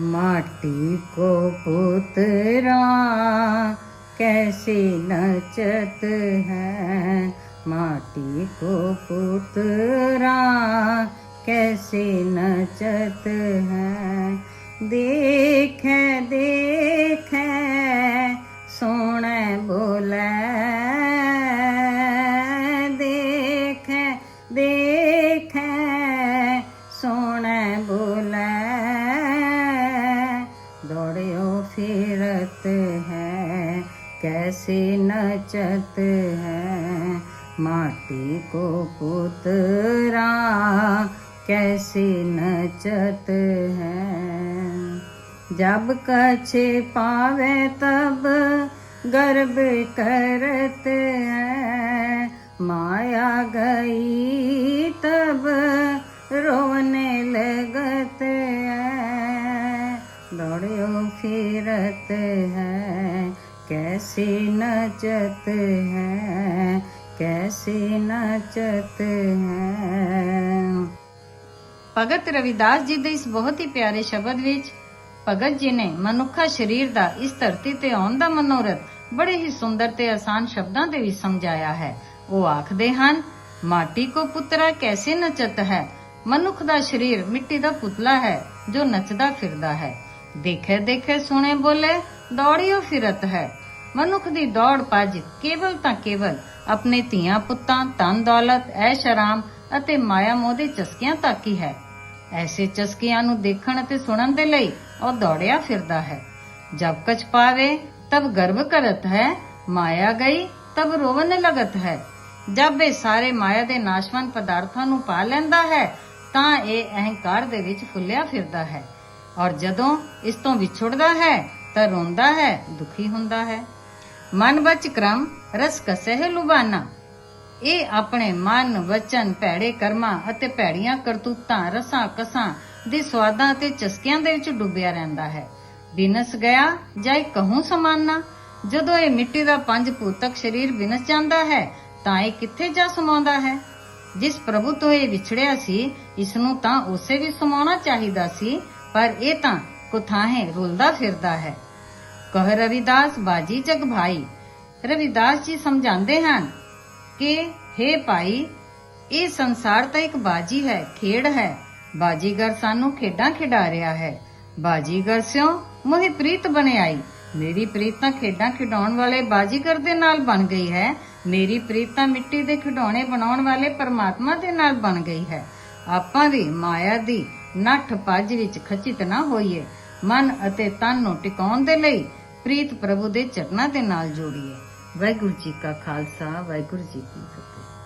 माटी को पुतरा कैसे नचत है? माटी को पुतरा कैसे नचत है? देख देख कैसे नचत है। माटी को पुतरा कैसे नचत है। जब कछे पावे तब गर्भ करत है। माया गई तब रोने लगत है। दौड़ियो फिरत है। कैसे नचत है कैसे नचत है ਭਗਤ ਰਵਿਦਾਸ ਜੀ ਦੇ ਇਸ ਬਹੁਤ ਹੀ ਪਿਆਰੇ ਸ਼ਬਦ ਵਿੱਚ ਭਗਤ ਜੀ ਨੇ ਮਨੁੱਖਾ ਸਰੀਰ ਦਾ ਇਸ ਧਰਤੀ ਤੇ ਆਉਣ ਦਾ ਮਨੋਰਥ ਬੜੇ ਹੀ ਸੁੰਦਰ ਤੇ ਆਸਾਨ ਸ਼ਬਦਾਂ ਦੇ ਵਿੱਚ ਸਮਝਾਇਆ ਹੈ ਉਹ ਆਖਦੇ ਹਨ ਮਾਟੀ ਕੋ ਪੁੱਤਰਾ ਕੈਸੇ ਨਚਤ ਹੈ ਮਨੁੱਖ ਦਾ ਸਰੀਰ ਮਿੱਟੀ ਦਾ ਪੁਤਲਾ ਹੈ ਜੋ ਨੱਚਦਾ ਫਿਰਦਾ ਹੈ ਦੇਖੇ ਦੇਖੇ ਸੁਣੇ ਬੋਲੇ ਦੌੜਿਓ ਫਿਰਤ ਹੈ ਮਨੁੱਖ ਦੀ ਦੌੜ ਭੱਜ ਕੇਵਲ ਤਾਂ ਕੇਵਲ ਆਪਣੇ ਧੀਆਂ ਪੁੱਤਾਂ, ਧਨ ਦੌਲਤ, ਐਸ਼ ਆਰਾਮ ਅਤੇ ਮਾਇਆ ਮੋਹ ਦੇ ਚਸਕਿਆਂ ਤੱਕ ਹੀ ਹੈ। ਐਸੇ ਚਸਕਿਆਂ ਨੂੰ ਦੇਖਣ ਅਤੇ ਸੁਣਨ ਦੇ ਲਈ ਉਹ ਦੌੜਿਆ ਫਿਰਦਾ ਹੈ। ਜਬ ਕਛ ਪਾਵੇ, ਤਬ ਗਰਭ ਕਰਤ ਹੈ, ਮਾਇਆ ਗਈ, ਤਬ ਰੋਵਨ ਲਗਤ ਹੈ। ਜਬ ਇਹ ਸਾਰੇ ਮਾਇਆ ਦੇ ਨਾਸ਼ਵੰਤ ਪਦਾਰਥਾਂ ਨੂੰ ਪਾ ਲੈਂਦਾ ਹੈ, ਤਾਂ ਇਹ ਅਹੰਕਾਰ ਦੇ ਵਿੱਚ ਫੁੱਲਿਆ ਫਿਰਦਾ ਹੈ। ਔਰ ਜਦੋਂ ਇਸ ਤੋਂ ਵਿਛੜਦਾ ਹੈ, ਤਾਂ ਰੋਂਦਾ ਹੈ, ਦੁਖੀ ਹੁੰਦਾ ਹੈ। ਮਨ ਬਚ ਕਰਮ, ਰਸ ਕਸਹਿ ਲੁਬਾਨਾ। ਇਹ ਆਪਣੇ ਮਨ ਵਚਨ ਭੈੜੇ ਕਰਮਾਂ ਅਤੇ ਭੈੜੀਆਂ ਕਰਤੂਤਾਂ, ਰਸਾਂ ਕਸਾਂ ਦੇ ਸਵਾਦਾਂ ਅਤੇ ਚਸਕਿਆਂ ਦੇ ਵਿੱਚ ਡੁੱਬਿਆ ਰਹਿੰਦਾ ਹੈ। ਬਿਨਸ ਗਿਆ, ਜਾਇ ਕਹੂੰ ਸਮਾਨਾ। ਜਦੋਂ ਇਹ ਮਿੱਟੀ ਦਾ ਪੰਜ ਭੂਤਕ ਸਰੀਰ ਬਿਨਸ ਜਾਂਦਾ ਹੈ, ਤਾਂ ਇਹ ਕਿੱਥੇ ਜਾ ਸਮਾਉਂਦਾ ਹੈ? ਜਿਸ ਪ੍ਰਭੂ ਤੋਂ ਇਹ ਵਿਛੜਿਆ ਸੀ ਇਸ ਨੂੰ ਤਾਂ ਉਸੇ ਵੀ ਸਮਾਉਣਾ ਚਾਹੀਦਾ ਸੀ, ਪਰ ਇਹ ਤਾਂ ਕੁਥਾਹੇ ਰੁਲਦਾ ਫਿਰਦਾ ਹੈ। ਕਹ ਰਵਿਦਾਸ ਬਾਜੀ ਜਗ ਭਾਈ। ਰਵਿਦਾਸ ਜੀ ਸਮਝਾਉਂਦੇ ਹਨ ਕਿ हे ਭਾਈ, ਇਹ ਸੰਸਾਰ ਤਾਂ ਇੱਕ ਬਾਜੀ ਹੈ, ਖੇਡ ਹੈ। ਬਾਜੀਗਰ ਸਾਨੂੰ ਖੇਡਾਂ ਖਿਡਾ ਰਿਹਾ ਹੈ। ਬਾਜੀਗਰ ਸਿਓ ਮੋਹਿ ਪ੍ਰੀਤ ਬਣਾਈ ਮੇਰੀ ਪ੍ਰੀਤ ਤਾਂ ਖੇਡਾਂ ਖਿਡਾਉਣ ਵਾਲੇ ਬਾਜੀਗਰ ਦੇ ਨਾਲ ਬਣ ਗਈ ਹੈ। ਮੇਰੀ ਪ੍ਰੀਤ ਤਾਂ ਮਿੱਟੀ ਦੇ ਖਿਡੌਣੇ ਬਣਾਉਣ ਵਾਲੇ ਪਰਮਾਤਮਾ ਦੇ ਨਾਲ ਬਣ ਗਈ ਹੈ। ਆਪਾਂ ਵੀ ਮਾਇਆ ਦੀ ਨੱਠ ਭੱਜ ਵਿੱਚ ਖਚਿਤ ਨਾ ਹੋਈਏ। ਮਨ ਅਤੇ ਤਨ ਨੂੰ ਟਿਕਾਉਣ ਦੇ ਲਈ ਪ੍ਰੀਤ ਪ੍ਰਭੂ ਦੇ ਚਰਨਾਂ ਦੇ ਨਾਲ ਜੋੜੀਏ ਵਾਹਿਗੁਰੂ ਜੀ ਕਾ ਖਾਲਸਾ, ਵਾਹਿਗੁਰੂ ਜੀ ਕੀ ਫਤਿਹ।